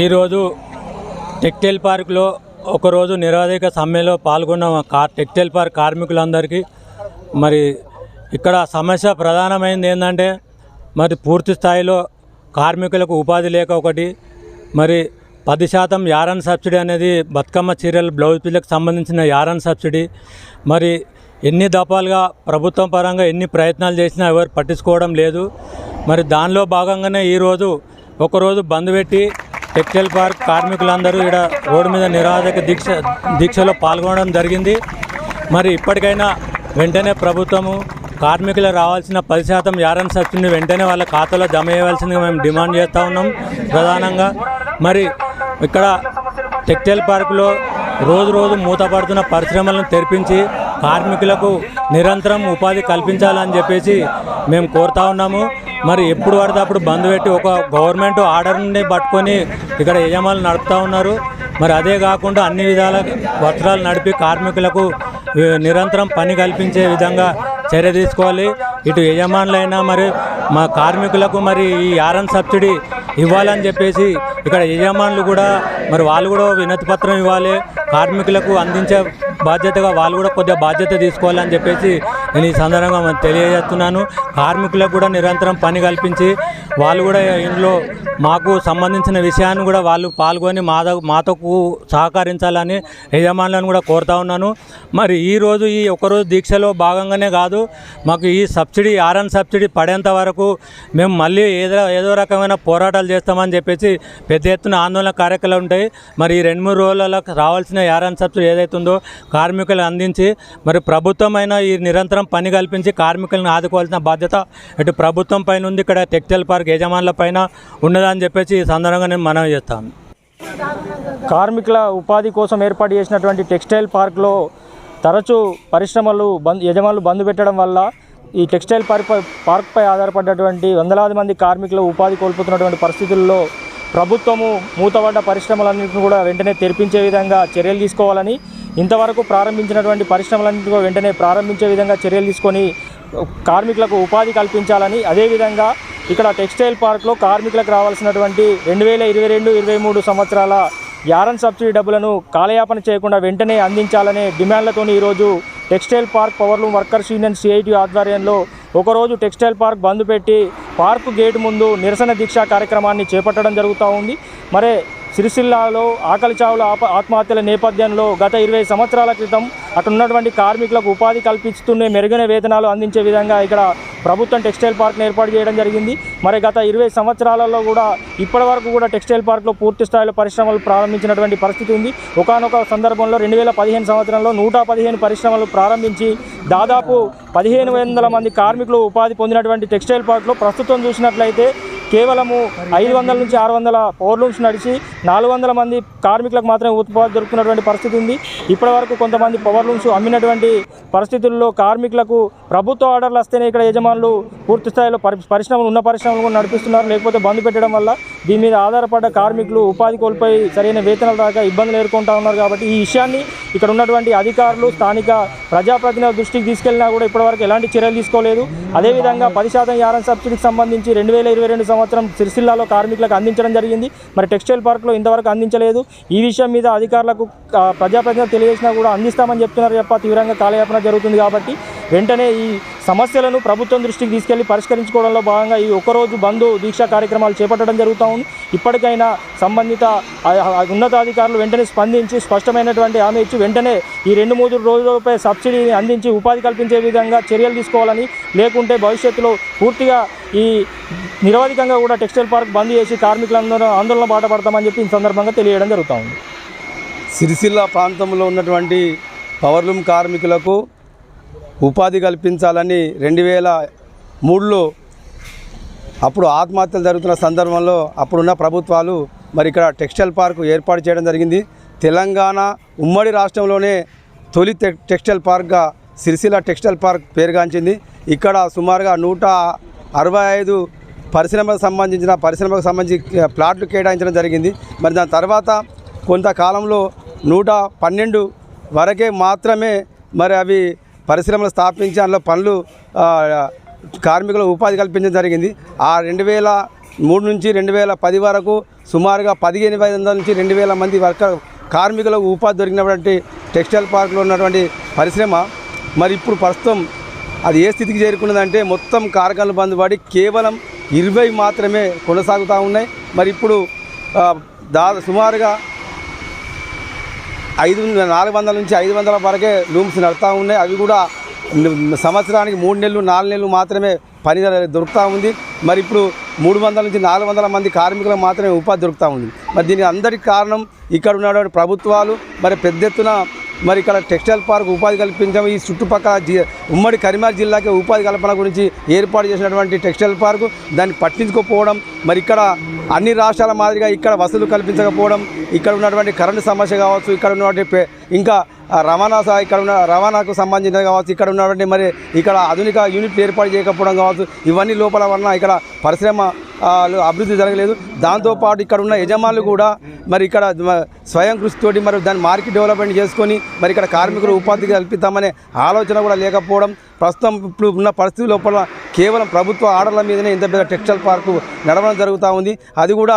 ఈరోజు టెక్స్టైల్ పార్క్లో ఒకరోజు నిరాధిక సమ్మెలో పాల్గొన్న కార్ టెక్స్టైల్ పార్క్ కార్మికులందరికీ మరి ఇక్కడ సమస్య ప్రధానమైనది ఏంటంటే మరి పూర్తి స్థాయిలో కార్మికులకు ఉపాధి లేక ఒకటి మరి పది శాతం యారన్ సబ్సిడీ అనేది బతుకమ్మ చీరలు బ్లౌజ్ పిల్లకు సంబంధించిన యారన్ సబ్సిడీ మరి ఎన్ని దఫాలుగా ప్రభుత్వం పరంగా ఎన్ని ప్రయత్నాలు చేసినా ఎవరు పట్టించుకోవడం లేదు. మరి దానిలో భాగంగానే ఈరోజు ఒకరోజు బంద్ పెట్టి టెక్స్టైల్ పార్క్ కార్మికులందరూ ఇక్కడ రోడ్డు మీద నిరాధక దీక్ష దీక్షలో పాల్గొనడం జరిగింది. మరి ఇప్పటికైనా వెంటనే ప్రభుత్వము కార్మికులు రావాల్సిన పది శాతం యారన్ సబ్సిడీని వెంటనే వాళ్ళ ఖాతాలో జమ చేయవలసిందిగా మేము డిమాండ్ చేస్తూ ఉన్నాం ప్రధానంగా. మరి ఇక్కడ టెక్స్టైల్ పార్కులో రోజు రోజు మూతపడుతున్న పరిశ్రమలను తెరిపించి కార్మికులకు నిరంతరం ఉపాధి కల్పించాలని చెప్పేసి మేము కోరుతా ఉన్నాము. మరి ఎప్పుడు పడితే అప్పుడు బంద్ పెట్టి ఒక గవర్నమెంట్ ఆర్డర్ని పట్టుకొని ఇక్కడ యజమానులు నడుపుతూ ఉన్నారు. మరి అదే కాకుండా అన్ని విధాల వస్త్రాలు నడిపి కార్మికులకు నిరంతరం పని కల్పించే విధంగా చర్య తీసుకోవాలి. ఇటు యజమానులైనా మరి మా కార్మికులకు మరి ఈ ఆర్ఎన్ సబ్సిడీ ఇవ్వాలని చెప్పేసి ఇక్కడ యజమానులు కూడా మరి వాళ్ళు కూడా వినతి పత్రం ఇవ్వాలి. కార్మికులకు అందించే బాధ్యతగా వాళ్ళు కూడా కొద్దిగా బాధ్యత తీసుకోవాలని చెప్పేసి నేను ఈ సందర్భంగా తెలియజేస్తున్నాను. కార్మికులకు కూడా నిరంతరం పని కల్పించి వాళ్ళు కూడా ఇంట్లో మాకు సంబంధించిన విషయాన్ని కూడా వాళ్ళు పాల్గొని మాద మాతో సహకరించాలని యజమానులను కూడా కోరుతా ఉన్నాను. మరి ఈరోజు ఈ ఒకరోజు దీక్షలో భాగంగానే కాదు మాకు ఈ సబ్సిడీ ఆర్ఎన్ సబ్సిడీ పడేంత వరకు మేము మళ్ళీ ఏదో ఏదో రకమైన పోరాటాలు చేస్తామని చెప్పేసి పెద్ద ఎత్తున ఆందోళన కార్యక్రమాలు ఉంటాయి. మరి ఈ రెండు మూడు రోజులలో రావాల్సిన ఆర్ఎన్ సబ్సిడీ ఏదైతుందో కార్మికులు అందించి మరి ప్రభుత్వం అయినా ఈ నిరంతరం పని కల్పించి కార్మికులను ఆదుకోవాల్సిన బాధ్యత ఇటు ప్రభుత్వం పైన ఉంది. ఇక్కడ టెక్స్టైల్ పార్క్ యజమానుల పైన ఉన్నదని చెప్పేసి ఈ సందర్భంగా నేను మనవి చేస్తాను. కార్మికుల ఉపాధి కోసం ఏర్పాటు చేసినటువంటి టెక్స్టైల్ పార్క్లో తరచూ పరిశ్రమలు బంద్ యజమానులు బంద్ పెట్టడం వల్ల ఈ టెక్స్టైల్ పార్క్ పార్క్పై ఆధారపడినటువంటి వందలాది మంది కార్మికులు ఉపాధి కోల్పోతున్నటువంటి పరిస్థితుల్లో ప్రభుత్వము మూతపడ్డ పరిశ్రమలన్నింటిని కూడా వెంటనే తెరిపించే విధంగా చర్యలు తీసుకోవాలని ఇంతవరకు ప్రారంభించినటువంటి పరిశ్రమలన్నింటినీ వెంటనే ప్రారంభించే విధంగా చర్యలు తీసుకొని కార్మికులకు ఉపాధి కల్పించాలని అదేవిధంగా ఇక్కడ టెక్స్టైల్ పార్క్లో కార్మికులకు రావాల్సినటువంటి రెండు వేల ఇరవై రెండు ఇరవై మూడు సంవత్సరాల యారన్ సబ్సిడీ డబ్బులను కాలయాపన చేయకుండా వెంటనే అందించాలనే డిమాండ్లతోని ఈరోజు textile park powerloom workers union CIT ఆధ్వర్యంలో ఒకరోజు టెక్స్టైల్ పార్క్ బంద్ పెట్టి పార్కు గేటు ముందు నిరసన దీక్షా కార్యక్రమాన్ని చేపట్టడం జరుగుతూ ఉంది. మరే సిరిసిల్లాలో ఆకలి చావుల ఆత్మహత్యల నేపథ్యంలో గత ఇరవై సంవత్సరాల క్రితం అటున్నటువంటి కార్మికులకు ఉపాధి కల్పిస్తూనే మెరుగైన వేతనాలు అందించే విధంగా ఇక్కడ ప్రభుత్వం టెక్స్టైల్ పార్క్ను ఏర్పాటు చేయడం జరిగింది. మరి గత ఇరవై సంవత్సరాలలో కూడా ఇప్పటి వరకు కూడా టెక్స్టైల్ పార్క్లో పూర్తి స్థాయిలో పరిశ్రమలు ప్రారంభించినటువంటి పరిస్థితి ఉంది. ఒకనొక సందర్భంలో రెండు వేల పదిహేను సంవత్సరంలో నూట పదిహేను పరిశ్రమలు ప్రారంభించి దాదాపు పదిహేను వందల మంది కార్మికులు ఉపాధి పొందినటువంటి టెక్స్టైల్ పార్క్లో ప్రస్తుతం చూసినట్లయితే కేవలము ఐదు వందల నుంచి ఆరు వందల పవర్ లూమ్స్ నడిచి నాలుగు వందల మంది కార్మికులకు మాత్రమే ఉత్పాదన దొరుకుతున్నటువంటి పరిస్థితి ఉంది. ఇప్పటి వరకు కొంతమంది పవర్ లూమ్స్ అమ్మినటువంటి పరిస్థితుల్లో కార్మికులకు ప్రభుత్వ ఆర్డర్లు వస్తేనే ఇక్కడ యజమానులు పూర్తి స్థాయిలో పరిశ్రమలు ఉన్న పరిశ్రమలు కూడా నడిపిస్తున్నారు. లేకపోతే బంద్ పెట్టడం వల్ల దీని మీద ఆధారపడ్డ కార్మికులు ఉపాధి కోల్పోయి సరైన వేతనాలు రాక ఇబ్బందులు ఎదుర్కొంటా ఉన్నారు కాబట్టి ఈ విషయాన్ని ఇక్కడ ఉన్నటువంటి అధికారులు స్థానిక ప్రజాప్రతినిధుల దృష్టికి తీసుకెళ్ళినా కూడా ఇప్పటివరకు ఎలాంటి చర్యలు తీసుకోలేదు. అదేవిధంగా పది శాతం యారం సబ్సిడీకి సంబంధించి రెండు వేల ఇరవై రెండు సంవత్సరం సిరిసిల్లాలో కార్మికులకు అందించడం జరిగింది. మరి టెక్స్టైల్ పార్క్లో ఇంతవరకు అందించలేదు. ఈ విషయం మీద అధికారులకు ఆ, ప్రజాప్రతినిధులు తెలియజేసినా కూడా అందిస్తామని చెప్తున్నారు తప్ప తీవ్రంగా కాలయాపన జరుగుతుంది కాబట్టి వెంటనే ఈ సమస్యలను ప్రభుత్వం దృష్టికి తీసుకెళ్ళి పరిష్కరించుకోవడంలో భాగంగా ఈ ఒక్కరోజు బంధు దీక్షా కార్యక్రమాలు చేపట్టడం జరుగుతూ ఉంది. ఇప్పటికైనా సంబంధిత ఉన్నతాధికారులు వెంటనే స్పందించి స్పష్టమైనటువంటి హామీ ఇచ్చి వెంటనే ఈ రెండు మూడు రోజులపై సబ్సిడీని అందించి ఉపాధి కల్పించే విధంగా చర్యలు తీసుకోవాలని లేకుంటే భవిష్యత్తులో పూర్తిగా ఈ నిరవధికంగా కూడా టెక్స్టైల్ పార్క్ బంద్ చేసి కార్మికులందరూ ఆందోళన బాట పడతామని చెప్పి ఈ సందర్భంగా తెలియడం జరుగుతూ ఉంది. సిరిసిల్ల ప్రాంతంలో ఉన్నటువంటి పవర్లూమ్ కార్మికులకు ఉపాధి కల్పించాలని రెండు వేల మూడులో అప్పుడు ఆత్మహత్యలు జరుగుతున్న సందర్భంలో అప్పుడున్న ప్రభుత్వాలు మరి ఇక్కడ టెక్స్టైల్ పార్క్ ఏర్పాటు చేయడం జరిగింది. తెలంగాణ ఉమ్మడి రాష్ట్రంలోనే తొలి టెక్ టెక్స్టైల్ పార్క్గా సిరిసిల్ల టెక్స్టైల్ పార్క్ పేరుగాంచింది. ఇక్కడ సుమారుగా నూట అరవై ఐదు పరిశ్రమకు సంబంధించిన పరిశ్రమకు సంబంధించి ప్లాట్లు కేటాయించడం జరిగింది. మరి దాని తర్వాత కొంతకాలంలో నూట పన్నెండు వరకే మాత్రమే మరి అవి పరిశ్రమలు స్థాపించి అందులో పనులు కార్మికులకు ఉపాధి కల్పించడం జరిగింది. ఆ రెండు వేల మూడు నుంచి రెండు వేల పది వరకు సుమారుగా పదిహేను వందల నుంచి రెండు వేల మంది వర్క కార్మికులకు ఉపాధి దొరికినటువంటి టెక్స్టైల్ పార్క్లో ఉన్నటువంటి పరిశ్రమ. మరి ఇప్పుడు ప్రస్తుతం అది ఏ స్థితికి చేరుకున్నదంటే మొత్తం కార్ఖానలు బంద్ పడి కేవలం ఇరవై మాత్రమే కొనసాగుతూ ఉన్నాయి. మరి ఇప్పుడు దా సుమారుగా ఐదు నాలుగు వందల నుంచి ఐదు వందల వరకే లూమ్స్ నడుస్తూ ఉన్నాయి. అవి కూడా సంవత్సరానికి మూడు నెలలు నాలుగు నెలలు మాత్రమే పని దొరుకుతూ ఉంది. మరి ఇప్పుడు మూడు వందల నుంచి నాలుగు వందల మంది కార్మికులకు మాత్రమే ఉపాధి దొరుకుతూ ఉంది. మరి దీనికి అందరికి కారణం ఇక్కడ ఉన్నటువంటి ప్రభుత్వాలు. మరి పెద్ద ఎత్తున మరి ఇక్కడ టెక్స్టైల్ పార్క్ ఉపాధి కల్పించడం ఈ చుట్టుపక్కల జి ఉమ్మడి కరీంనగర్ జిల్లాకి ఉపాధి కల్పన గురించి ఏర్పాటు చేసినటువంటి టెక్స్టైల్ పార్కు దాన్ని పట్టించుకోకపోవడం మరి ఇక్కడ అన్ని రాష్ట్రాల మాదిరిగా ఇక్కడ వసతులు కల్పించకపోవడం ఇక్కడ ఉన్నటువంటి కరెంటు సమస్య కావచ్చు ఇక్కడ ఉన్నటువంటి ఇంకా రవాణా ఇక్కడ ఉన్న రవాణాకు సంబంధించినది కావచ్చు ఇక్కడ ఉన్నటువంటి మరి ఇక్కడ ఆధునిక యూనిట్లు ఏర్పాటు చేయకపోవడం కావచ్చు ఇవన్నీ లోపల వలన ఇక్కడ పరిశ్రమ అభివృద్ధి జరగలేదు. దాంతోపాటు ఇక్కడ ఉన్న యజమానులు కూడా మరి ఇక్కడ స్వయం కృషితోటి మరి దాన్ని మార్కెట్ డెవలప్మెంట్ చేసుకొని మరి ఇక్కడ కార్మికులు ఉపాధి కల్పిద్దామనే ఆలోచన కూడా లేకపోవడం ప్రస్తుతం ఇప్పుడు ఉన్న పరిస్థితి లోపల కేవలం ప్రభుత్వ ఆర్డర్ల మీదనే ఇంత పెద్ద టెక్స్టైల్ పార్కు నడవడం జరుగుతూ ఉంది. అది కూడా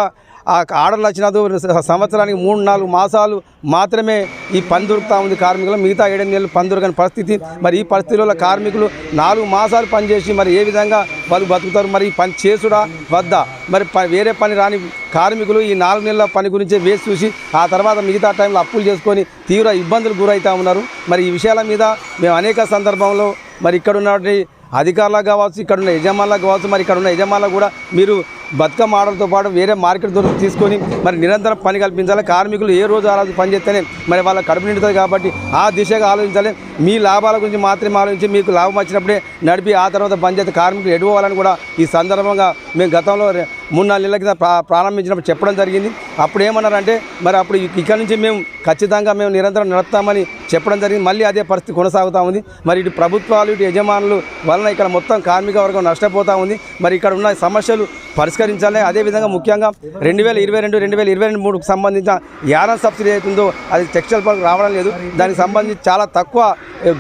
ఆ ఆర్డర్లు వచ్చినది సంవత్సరానికి మూడు నాలుగు మాసాలు మాత్రమే ఈ పని దొరుకుతూ ఉంది కార్మికులు. మిగతా ఏడెనిమిది నెలలు పని దొరకని పరిస్థితి. మరి ఈ పరిస్థితుల్లో కార్మికులు నాలుగు మాసాలు పనిచేసి మరి ఏ విధంగా వాళ్ళు బతుకుతారు? మరి ఈ పని చేసుడా? వద్దా? మరి వేరే పని రాని కార్మికులు ఈ నాలుగు నెలల పని గురించే వేసి చూసి ఆ తర్వాత మిగతా టైంలో అప్పులు చేసుకొని తీవ్ర ఇబ్బందులు గురవుతూ ఉన్నారు. మరి ఈ విషయాల మీద మేము అనేక సందర్భంలో మరి ఇక్కడ ఉన్నటువంటి అధికారులకు కావచ్చు ఇక్కడ ఉన్న యజమానులకు కావచ్చు మరి ఇక్కడ ఉన్న యజమానులకు కూడా మీరు బతుకమ్మ ఆర్డర్తో పాటు వేరే మార్కెట్ దొరికి తీసుకొని మరి నిరంతరం పని కల్పించాలి. కార్మికులు ఏ రోజు ఆ రోజు పని చేస్తేనే మరి వాళ్ళ కడుపు నిండుతుంది కాబట్టి ఆ దిశగా ఆలోచించాలి. మీ లాభాల గురించి మాత్రమే ఆలోచించి మీకు లాభం వచ్చినప్పుడే నడిపి ఆ తర్వాత బంద్ చేస్తే కార్మికులు ఎడుకోవాలని కూడా ఈ సందర్భంగా మేము గతంలో మూడు నాలుగు నెలల కింద ప్రా ప్రారంభించినప్పుడు చెప్పడం జరిగింది. అప్పుడు ఏమన్నారంటే మరి అప్పుడు ఇక్కడ నుంచి మేము ఖచ్చితంగా మేము నిరంతరం నడుపుతామని చెప్పడం జరిగింది. మళ్ళీ అదే పరిస్థితి కొనసాగుతూ ఉంది. మరి ఇటు ప్రభుత్వాలు ఇటు యజమానులు వలన ఇక్కడ మొత్తం కార్మిక వర్గం నష్టపోతూ ఉంది. మరి ఇక్కడ ఉన్న సమస్యలు పరిస్థితి పరిష్కరించాలి అదేవిధంగా ముఖ్యంగా రెండు వేల ఇరవై రెండు రెండు వేల ఇరవై రెండు మూడుకు సంబంధించిన యానం సబ్సిడీ అవుతుందో అది టెక్స్టైల్ పార్క్ రావడం లేదు. దానికి సంబంధించి చాలా తక్కువ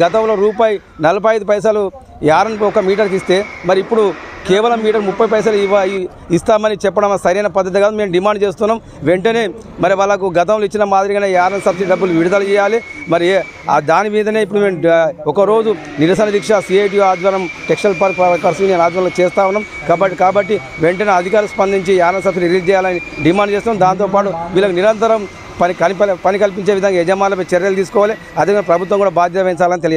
గతంలో రూపాయి నలభై ఐదు పైసలు యారన్ ఒక మీటర్కి ఇస్తే మరి ఇప్పుడు కేవలం మీటర్ ముప్పై పైసలు ఇవ్వ ఇస్తామని చెప్పడం సరైన పద్ధతి కాదు. మేము డిమాండ్ చేస్తున్నాం. వెంటనే మరి వాళ్ళకు గతంలో ఇచ్చిన మాదిరిగానే యారన్ సబ్సిడీ డబ్బులు విడుదల చేయాలి. మరి ఆ దాని మీదనే ఇప్పుడు మేము ఒకరోజు నిరసన దీక్ష సిఐటి ఆధ్వర్యం టెక్స్టైల్ పార్క్ వర్కర్స్ యూనియన్ ఆధ్వర్యంలో చేస్తా ఉన్నాం. కాబట్టి కాబట్టి వెంటనే అధికారులు స్పందించి యారన్ సబ్సిడీ రిలీజ్ చేయాలని డిమాండ్ చేస్తున్నాం. దాంతోపాటు వీళ్ళకి నిరంతరం పని కల్ప పని కల్పించే విధంగా యజమానులపై చర్యలు తీసుకోవాలి. అదేవిధంగా ప్రభుత్వం కూడా బాధ్యత వహించాలని తెలియదు